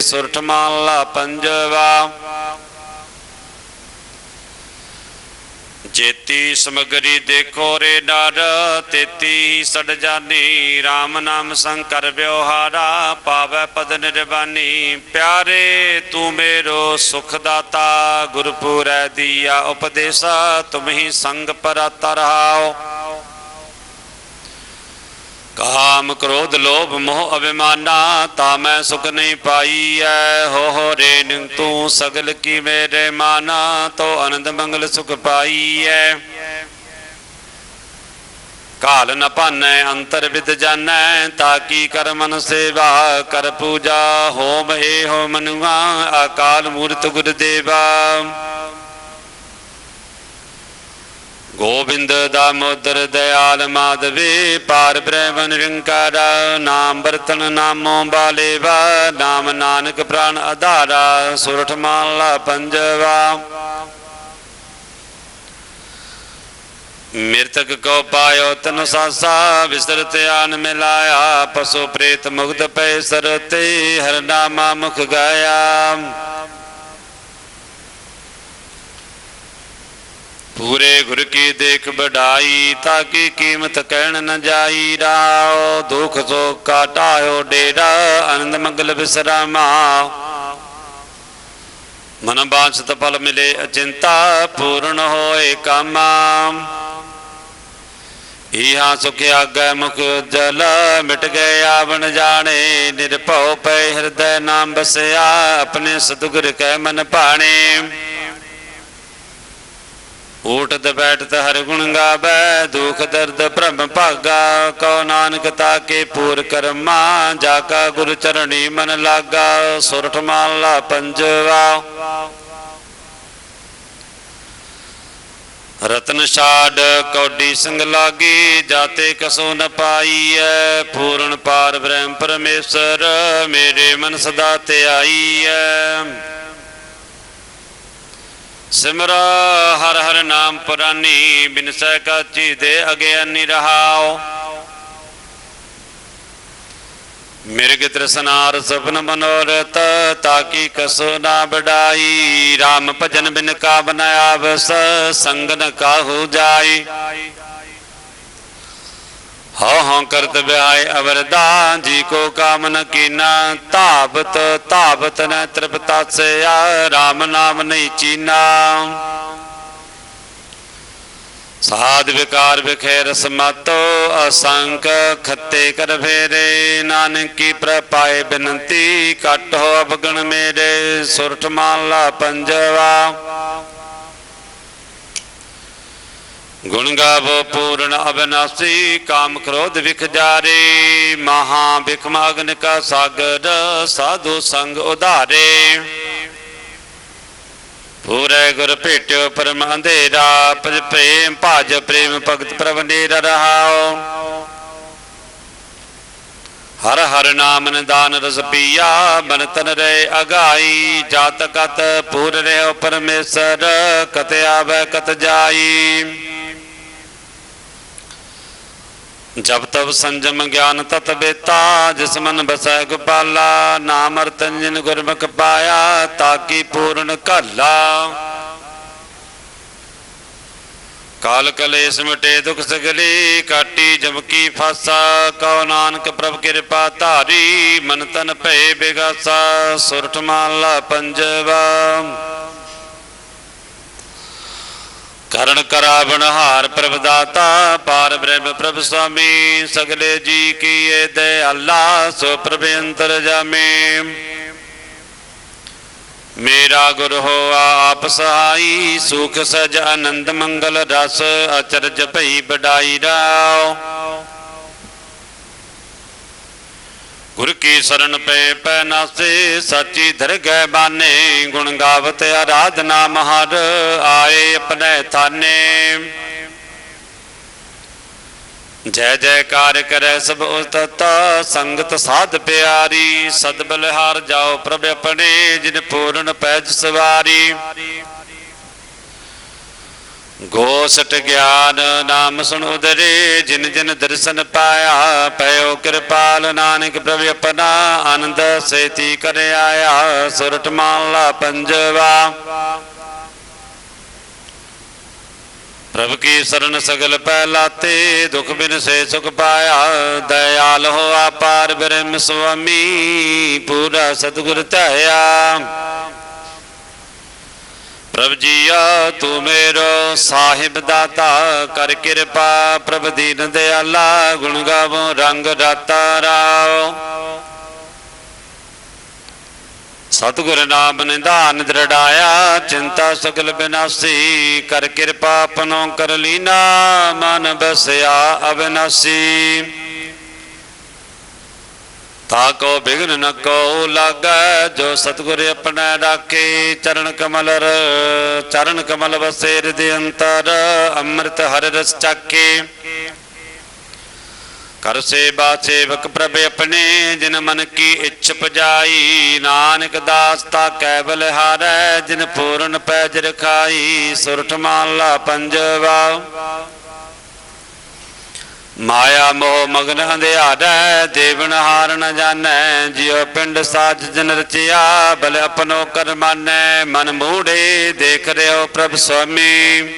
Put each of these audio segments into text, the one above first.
ਸੁਰਠ ਮਾਲਾ ਪੰਜਵਾ। ਜੇਤੀ ਸਮਗਰੀ ਦੇਖੋ ਰੇ ਡਰ, ਤੇਤੀ ਸੜ ਜਾਨੀ RAM ਨਾਮ ਸੰਕਰ ਵਿਵਹਾਰਾ, ਪਾਵੈ ਪਦ ਨਿਰਵਾਨੀ। ਪਿਆਰੇ ਤੂੰ ਮੇਰੋ ਸੁਖ ਦਾਤਾ ਗੁਰਪੁਰੈ ਦੀਆ ਉਪਦੇਸਾ ਤੁਮਹੀ ਸੰਗ ਪਰਾਤਾ ਰਹਾਓ। ਕਾਮ ਕ੍ਰੋਧ ਲੋਭ ਮੋਹ ਅਭਿਮਾਨਾ, ਤਾ ਮੈਂ ਸੁਖ ਨਹੀਂ ਪਾਈ ਐ। ਹੋ ਹੋ ਰੇ ਤੂੰ ਸਗਲ ਕੀ ਮੇਰੇ ਮਾਨਾ, ਤੋ ਆਨੰਦ ਮੰਗਲ ਸੁਖ ਪਾਈ ਐ। ਕਾਲ ਨ ਭਾਨੈ, ਅੰਤਰ ਵਿਦ ਜਾਣੈ ਤਾਕੀ ਕਰ ਮਨ ਸੇਵਾ, ਕਰ ਪੂਜਾ, ਹੋਮ ਏ ਹੋ ਮਨੁਆ, ਅਕਾਲ ਮੂਰਤ ਗੁਰ ਦੇਵਾ ਗੋਬਿੰਦ ਦਾਮੋਦਰ ਦਇਆਲ ਮਾਧਵੇ, ਪਾਰ ਬ੍ਰਹਮ ਨਿਰੰਕਾਰ ਨਾਮ ਬਰਤਨ ਨਾਮੋ ਬਾਲੇਵਾ, ਨਾਮ ਨਾਨਕ ਪ੍ਰਾਨ ਆਧਾਰਾ ਸੁਰਠ ਮਾਲਾ ਪੰਜਵਾ। ਮਿਰਤਕ ਕੋ ਪਾਇਓ ਤਨ ਸਾਸਾ ਵਿਸਰਤ ਆਨ ਮਿਲਾਇਆ, ਪਸੋ ਪ੍ਰੇਤ ਮੁਗਧ ਪੈ ਸਰਤੇ, ਹਰ ਨਾਮਾ ਮੁਖ ਗਾਇਆ। ਪੂਰੇ ਗੁਰ ਕੀ ਦੇਖ ਬੜਾਈ ਤਾਂ ਕੀ ਕੀਮਤ ਕਹਿਣ ਨ ਜਾਈ ਰਾਓ। ਦੁਖ ਸੋ ਕਾਟਾਇਓ ਡੇਰਾ, ਆਨੰਦ ਮੰਗਲ ਵਿਸਰਾਮਾ। ਮਨ ਬਾਂਛਤ ਫਲ ਮਿਲੇ ਅਚਿੰਤਾ, ਪੂਰਨ ਹੋਏ ਕਾਮਾ। ਇਹਾ ਸੁਖ ਆਗੈ ਮੁਖ ਜਲ ਮਿਟ ਗਏ ਆਵਣ ਜਾਣੇ। ਨਿਰਭਉ ਪੈ ਹਿਰਦੈ ਨਾਮ ਬਸਿਆ, ਆਪਣੇ ਸਤਿਗੁਰ ਕੈ ਮਨ ਭਾਣੇ। ਊਟਤ ਬੈਠਤ ਹਰ ਗੁਣ ਗਾਵੇ, ਦੁਖ ਦਰਦ ਭ੍ਰਮ ਭਾਗਾ, ਕਉ ਨਾਨਕ ਤਾਕੇ ਪੂਰ ਕਰਮਾ ਜਾ ਕਾ ਗੁਰ ਚਰਣੀ ਮਨ ਲਾਗਾ, ਸੁਰਠ ਮਾਲਾ ਪੰਜਵਾ। ਰਤਨ ਛਾੜ ਕੌਡੀ ਸੰਗ ਲਾਗੀ, ਜਾਤੇ ਕਸੋ ਨ ਪਾਈਐ, ਪੂਰਨ ਪਾਰ ਬ੍ਰਹਮ ਪਰਮੇਸ਼ਰ, ਮੇਰੇ ਮਨ ਸਦਾ ਤੇ ਧਿਆਈਐ ਸਿਮਰ, ਹਰ ਹਰ ਨਾਮ ਪੁਰਾਨੀ ਬਿਨਸੈ ਕਾਚੀ ਦੇ ਅਗਿਆਨੀ ਰਹਾਓ। ਮਿਰਗ ਤ੍ਰਿਸ਼ਨਾਰ ਸਪਨ ਮਨੋਰਥ, ਤਾਕੀ ਕਸੋ ਨਾ ਬੜਾਈ RAM ਭਜਨ ਬਿਨ ਕਾ ਬਨਾਇਆ ਬਸ ਸੰਗ ਨ ਕਾਹੂ ਜਾਈ। ਹਉ ਹਉ ਕਰਤ ਵਿਆਇ ਅਵਰਦਾ, ਜੀ ਕੋ ਕਾਮ ਨ ਕੀਨਾ, ਧਾਵਤ ਧਾਵਤ ਨ ਤ੍ਰਿਪਤਾਸਿਆ RAM ਨਾਮ ਨਹੀਂ ਚੀਨਾ। ਸਾਧ ਵਿਕਾਰ ਵਿਖੇ ਰਸਮਤੋ ਅਸੰਕ ਖੱਤੇ ਕਰ ਫੇਰੇ, ਨਾਨਕੀ ਪ੍ਰਪਾਏ ਬਿਨੰਤੀ ਕਟ ਹੋ ਅਵਗਣ ਮੇਰੇ, ਸੁਰਠ ਮਾਲਾ ਪੰਜਵਾ। ਗੁਣ ਗਾਵੋ ਪੂਰਨ ਅਬਨਾਸੀ, ਕਾਮ ਕ੍ਰੋਧ ਵਿਖ ਜਾਰੇ। ਮਹਾ ਬਿਖਮ ਅਗਨ ਕਾ ਸਾਗਰ, ਸਾਧੂ ਸੰਗ ਉਧਾਰੇ। ਪੂਰੇ ਗੁਰ ਭੇਟਿਓ ਪਰਮ ਅੰਧੇਰਾ, ਪਜ ਪ੍ਰੇਮ ਭਾਜ ਪ੍ਰੇਮ ਭਗਤ ਪ੍ਰਭ ਰਹਾਓ। ਹਰ ਹਰ ਨਾਮ ਨਿਦਾਨ ਰਸ ਪੀਆ, ਬਨ ਤਨ ਰੇ ਅਗਾਈ। ਜਾਤ ਕਤ ਪੂਰ ਰਿਓ ਪਰਮੇਸ਼ਰ, ਕਤ ਆਵੇ ਕਤ ਜਾਈ। ਜਬ ਤਬ ਸੰਜਮ ਗਿਆਨ ਤਤ ਬੇਤਾ, ਜਿਸ ਮਨ ਬਸੈ ਗੋਪਾਲਾ, ਨਾਮ ਅਰਤੰਜਨ ਗੁਰਮੁਖ ਪਾਇਆ, ਤਾਕੀ ਪੂਰਨ ਘਾਲਾ। ਕਾਲ ਕਲੇਸ਼ ਮਿਟੇ ਦੁਖ ਸਗਲੀ, ਕਾਟੀ ਜਮਕੀ ਫਾਸਾ, ਕਉ ਨਾਨਕ ਪ੍ਰਭ ਕਿਰਪਾ ਧਾਰੀ, ਮਨ ਤਨ ਭਏ ਬਿਗਾਸਾ, ਸੁਰਠ ਮਾਲਾ ਪੰਜਵਾ। ਕਰਨ ਕਰਾਵਣ ਹਾਰ ਪ੍ਰਭ ਦਾਤਾ ਪਾਰ ਬ੍ਰਹਮ ਪ੍ਰਭ ਸੁਆਮੀ, ਸਗਲੇ ਜੀ ਕੀਏ ਦਇਆਲਾ ਸੋ ਪ੍ਰਭ ਅੰਤਰ ਜਾਮੇ। ਮੇਰਾ ਗੁਰ ਹੋਆ ਆਪ ਸਹਾਈ, ਸੁਖ ਸਜ ਆਨੰਦ ਮੰਗਲ ਰਸ, ਅਚਰਜ ਭਈ ਬਡਾਈ ਰਾਓ। ਗੁਰ ਕੀ ਸਰਨ ਪੈ ਪੈ ਨਾਸੇ, ਸਾਚੀ ਧਰਗੈ ਬਾਨੇ, ਗੁਣ ਗਾਵਤ ਆਰਾਧਨਾ ਮਹਰ, ਆਏ ਆਪਣੇ ਥਾਨੇ। ਜੈ ਜੈਕਾਰ ਕਰੈ ਸਭ ਉਸਤਤ, ਸੰਗਤ ਸਾਧ ਪਿਆਰੀ, ਸਦ ਬਲਿਹਾਰ ਜਾਓ ਪ੍ਰਭ ਆਪਣੇ, ਜਿਨ ਪੂਰਨ ਪੈਜ ਸਵਾਰੀ। ਗੋਸਟ ਗਿਆਨ ਨਾਮ ਸੁਣ ਉਦਰੇ, ਜਿਨ ਜਿਨ ਦਰਸ਼ਨ ਪਾਇਆ, ਪਇਓ ਕਿਰਪਾਲ ਨਾਨਕ ਪ੍ਰਭ ਆਪਣਾ, ਆਨੰਦ ਸੇਤੀ ਕਰ ਆਇਆ ਸੁਰਟ ਮਾਲਾ ਪੰਜਵਾ। ਪ੍ਰਭ ਕੀ ਸਰਨ ਸਗਲ ਪੈ ਲਾਤੇ ਦੁਖ ਬਿਨ ਸੇ ਸੁਖ ਪਾਇਆ, ਦਇਆਲ ਹੋ ਆਪਾਰ ਬ੍ਰਹਮ ਸੁਆਮੀ, ਪੂਰਾ ਸਤਿਗੁਰ ਧਿਆਇਆ ਪ੍ਰਭ ਜੀਆ, ਤੂੰ ਮੇਰੋ ਸਾਹਿਬ ਦਾਤਾ, ਕਰ ਕਿਰਪਾ ਪ੍ਰਭ ਦੀਨ ਦਿਆਲਾ, ਗੁਣ ਗਾਵੋ, ਰੰਗ ਰਾਤਾ ਰਾਓ। ਸਤਿਗੁਰ ਨਾਮ ਨਿਧਾਨ ਦ੍ਰਿੜਾਇਆ, ਚਿੰਤਾ ਸਗਲ ਬਿਨਾਸੀ, ਕਰ ਕਿਰਪਾ ਆਪਣੋ ਕਰ ਲੀਨਾ, ਮਨ ਬਸਿਆ ਅਬਿਨਾਸੀ ਤਾ ਕੋ ਬਿਗਨ ਨ ਕੋ ਲਾਗੈ, ਜੋ ਸਤਿਗੁਰ ਆਪਣਾ ਰਾਖੇ ਚਰਨ ਕਮਲ ਚਰਨ ਕਮਲ ਵਸੇ ਹਿਰਦੇ ਅੰਤਰ, ਅੰਮ੍ਰਿਤ ਹਰਿ ਰਸ ਚਾਕੇ। ਕਰ ਸੇਵਾ ਸੇਵਕ ਪ੍ਰਭ ਆਪਣੇ, ਜਿਨ ਮਨ ਕੀ ਇੱਛ ਪਜਾਈ, ਨਾਨਕ ਦਾਸ ਤਾ ਕੈਵਲ ਹਾਰੈ, ਜਿਨ ਪੂਰਨ ਪੈਜ ਰਖਾਈ, ਸੁਰਠ ਮਾਲਾ ਪੰਜਵਾ। ਮਾਇਆ ਮੋਹ ਮਗਨ ਅੰਧਿਆੜੈ ਦੇਵਨ ਹਾਰ ਨ ਜਾਣੈ, ਜਿਉ ਪਿੰਡ ਸਾਜ ਜਨ ਰਚਿਆ, ਬਲ ਆਪਣੋ ਕਰ ਮਨ ਮੂੜੇ, ਦੇਖ ਰਿਓ ਪ੍ਰਭ ਸੁਆਮੀ।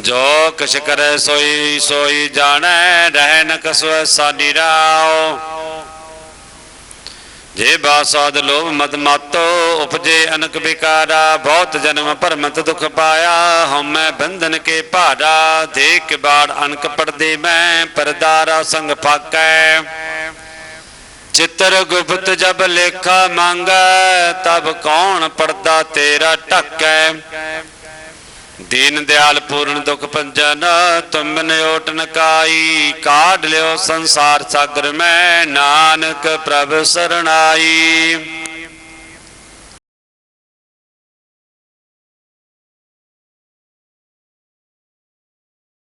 ਜੋ ਕਿਛ ਕਰੈ ਸੋਈ ਸੋਈ ਜਾਣੈ ਰਹਿ ਨ ਕਸੁ ਸਾਡੀ ਰਾਉ ਜੇ ਬਾਸਾਦ ਲੋਭ ਮਦ ਮਾਤੋ ਉਪਜੇ ਅਨਕ ਵਿਕਾਰਾ, ਬਹੁਤ ਜਨਮ ਭਰਮਤ ਦੁਖ ਪਾਇਆ। ਹਉਮੈ ਬੰਧਨ ਕੇ ਭਾਰਾ, ਦੇਖ ਬਾੜ ਅਨਕ ਪੜਦੇ ਮੈਂ, ਪਰਦਾਰਾ ਸੰਗ ਫਾਕੈ। ਚਿੱਤਰ ਗੁਪਤ ਜਬ ਲੇਖਾ ਮੰਗੈ, ਤਬ ਕੌਣ ਪੜਦਾ ਤੇਰਾ ਢੱਕੈ। ਦੀਨ ਦਿਆਲ ਪੂਰਨ ਦੁਖ ਭੰਜਨ, ਤੁਮ ਬਿਨ ਓਟ ਨ ਕਾਢ ਲਿਓ ਸੰਸਾਰ ਸਾਗਰ ਮੈਂ, ਨਾਨਕ ਪ੍ਰਭ ਸਰਣਾਈ।